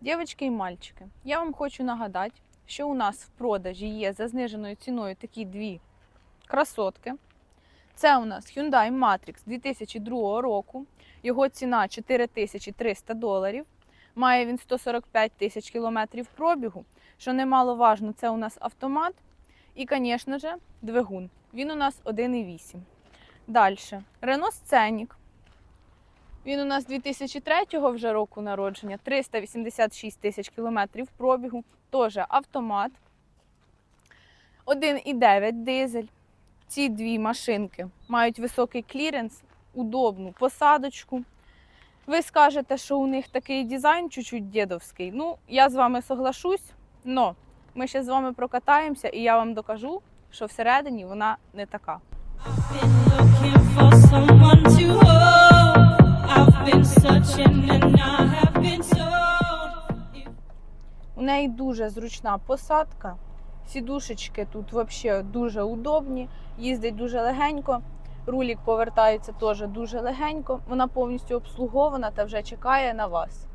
Дівчатки і мальчики, я вам хочу нагадати, що у нас в продажі є за зниженою ціною такі дві красотки. Це у нас Hyundai Matrix 2002 року. Його ціна 4300 доларів. Має він 145 тисяч кілометрів пробігу. Що немаловажно, це у нас автомат і, звісно ж, двигун. Він у нас 1,8. Далі. Renault Scenic. Він у нас 2003 вже року народження, 386 тисяч кілометрів пробігу, теж автомат. 1,9 дизель. Ці дві машинки мають високий кліренс, удобну посадочку. Ви скажете, що у них такий дизайн чуть-чуть дідовський. Ну, я з вами соглашусь, але ми ще з вами прокатаємося і я вам докажу, що всередині вона не така. У неї дуже зручна посадка. Сідушечки тут взагалі дуже удобні, їздить дуже легенько. Рулік повертається теж дуже легенько. Вона повністю обслугована та вже чекає на вас.